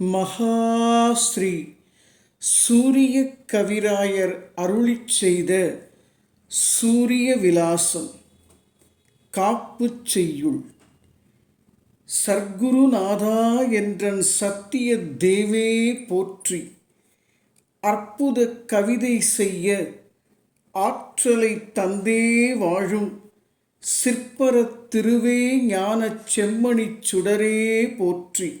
மகாஸ்ரீ சூரிய கவிராயர் அருளிச் செய்த சூரிய விலாசம். காப்புச் செய்யுள். சர்க்குருநாதா என்றன் சத்திய தேவே போற்றி. அற்புத கவிதை செய்ய ஆற்றலை தந்தே வாழும் சிற்பரத் திருவே ஞானச் செம்மணிச் சுடரே போற்றி.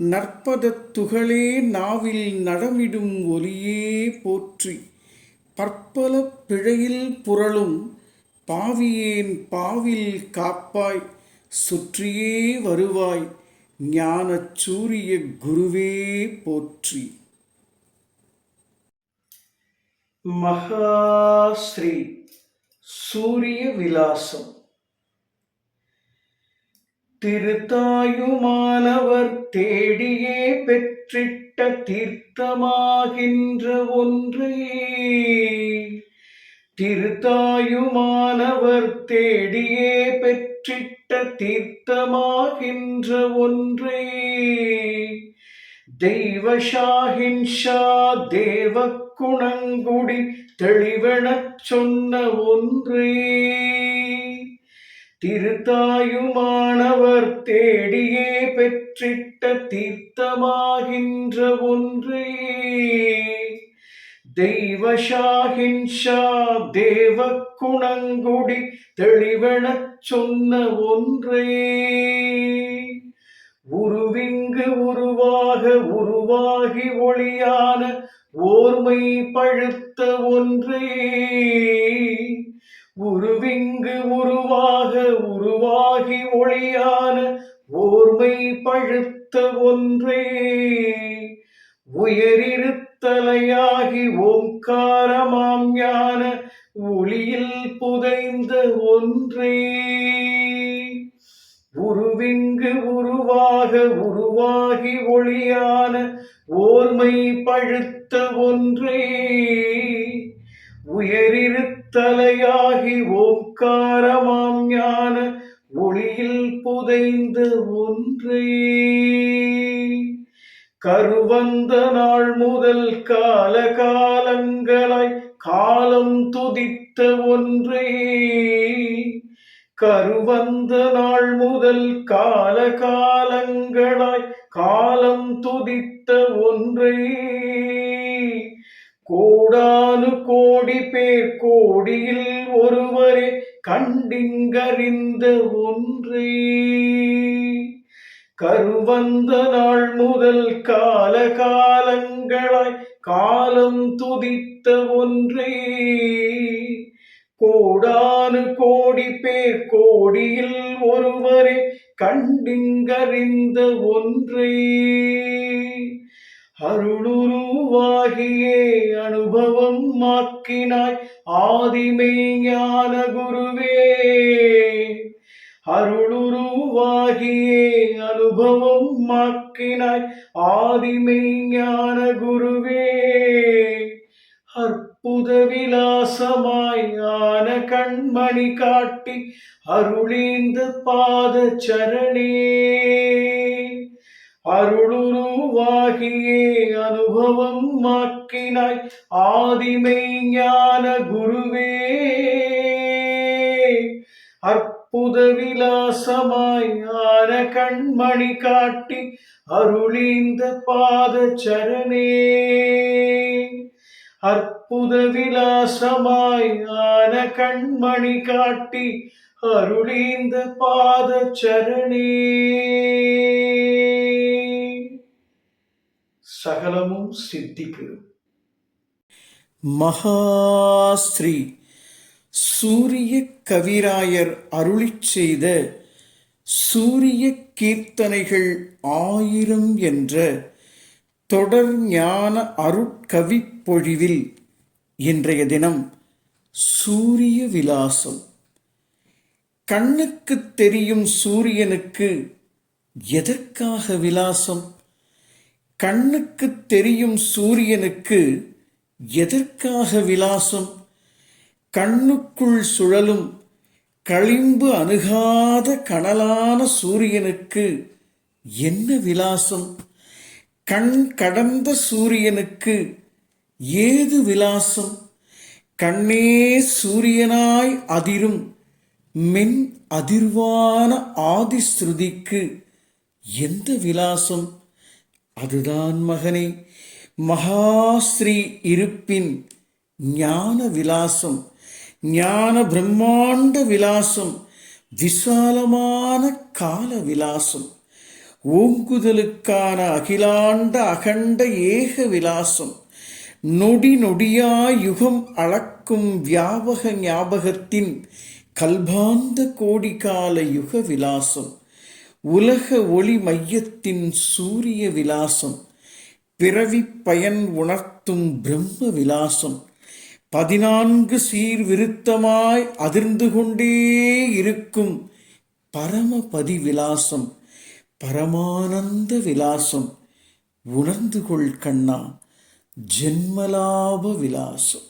நற்பதத் துகளே நாவில் நடமிடும் ஒலியே போற்றி. பற்பல பிழையில் புரளும் பாவியேன் பாவில் காப்பாய். சுற்றியே வருவாய் ஞானச் சூரிய குருவே போற்றி. மகாஸ்ரீ சூரிய விலாசம். திருத்தாயுமானவர் தேடியே பெற்றிட்ட தீர்த்தமாகின்ற ஒன்றே திருத்தாயுமானவர் தேடியே பெற்றிட்ட தீர்த்தமாகின்ற ஒன்றே தெய்வஷாஹின்ஷா தேவ குணங்குடி தெளிவெனச் சொன்ன ஒன்றே திருத்தாயுமானவர் தேடியே பெற்றிட்ட தீர்த்தமாகின்ற ஒன்றே. தெய்வஷாகின்ஷா தேவ குணங்குடி தெளிவெனச் சொன்ன ஒன்றே. உருவிங்கு உருவாக உருவாகி ஒளியான ஓர்மை பழுத்த ஒன்றே. உருவிங்கு உரு உருவாகி ஒளியான ஓர்மை பழுத்த ஒன்றே. உயரிருத்தலையாகி ஓங்காரமாம் யான ஒளியில் புதைந்த ஒன்றே. உருவிங்கு உருவாக உருவாகி ஒளியான ஓர்மை பழுத்த ஒன்றே. உயரிருத்த தலையாகி ஓங்காரமாம் ஞான ஒளியில் புதைந்து ஒன்றே. கருவந்த நாள் முதல் கால காலங்களாய் காலம் துதித்த ஒன்றே. கருவந்த நாள் முதல் கால காலங்களாய் காலம் துதித்த ஒன்றே. கூடா கோடி பேர் கோடியில் ஒருவரே கண்டிங்கறிந்த ஒன்றே. கருவந்த நாள் முதல் கால காலங்களாய் காலம் துதித்த ஒன்றே. கோடானு கோடி பேர் கோடியில் ஒருவரே கண்டிங்கறிந்த ஒன்றே. அருளுருவாகியே அனுபவம் மாக்கினாய் ஆதிமை ஞான குருவே அருளுருவாகியே அனுபவம் மாக்கினாய் ஆதிமை ஞான குருவே அற்புத விலாசமாய் ஞான கண்மணி காட்டி அருளீந்து பாத சரணே அருளுருவாகியே அனுபவம் மாக்கினாய் ஆதிமை ஞான குருவே. அற்புத விலாசமாய் ஆன கண்மணி காட்டி அருளீந்த பாத சரணே அற்புத விலாசமாய் ஆன கண்மணி காட்டி அருளீந்த பாத சரணே சகலமும் சித்திக்கு. மகாஸ்ரீ சூரிய கவிராயர் அருளிச் செய்த சூரிய கீர்த்தனைகள் ஆயிரம் என்ற தொடர் ஞான அருட்கவிப்பொழிவில் இன்றைய தினம் சூரிய விலாசம். கண்ணுக்கு தெரியும் சூரியனுக்கு எதற்காக விலாசம்? கண்ணுக்கு தெரியும் சூரியனுக்கு எதற்காக விலாசம்? கண்ணுக்குள் சுழலும் களிம்பு அணுகாத கனலான சூரியனுக்கு என்ன விலாசம்? கண் கடந்த சூரியனுக்கு ஏது விலாசம்? கண்ணே சூரியனாய் அதிரும் மென் அதிர்வான ஆதிஸ்ருதிக்கு எந்த விலாசம்? அதுதான் மகனே மகாஸ்ரீ இருப்பின் ஞான விலாசம் ஞான பிரம்மாண்ட விலாசம் விசாலமான கால விலாசம் ஓங்குதலுக்கான அகிலாண்ட அகண்ட ஏக விலாசம் நொடி நொடியா யுகம் அளக்கும் வியாபக ஞாபகத்தின் கல்பாந்த கோடிகால யுக விலாசம் உலக ஒளி மையத்தின் சூரிய விலாசம் பிறவி பயன் உணர்த்தும் பிரம்ம விலாசம் பதினான்கு சீர்விருத்தமாய் அதிர்ந்து கொண்டே இருக்கும் பரமபதி விலாசம் பரமானந்த விலாசம் உணர்ந்து கொள் கண்ணா ஜென்மலாப விலாசம்.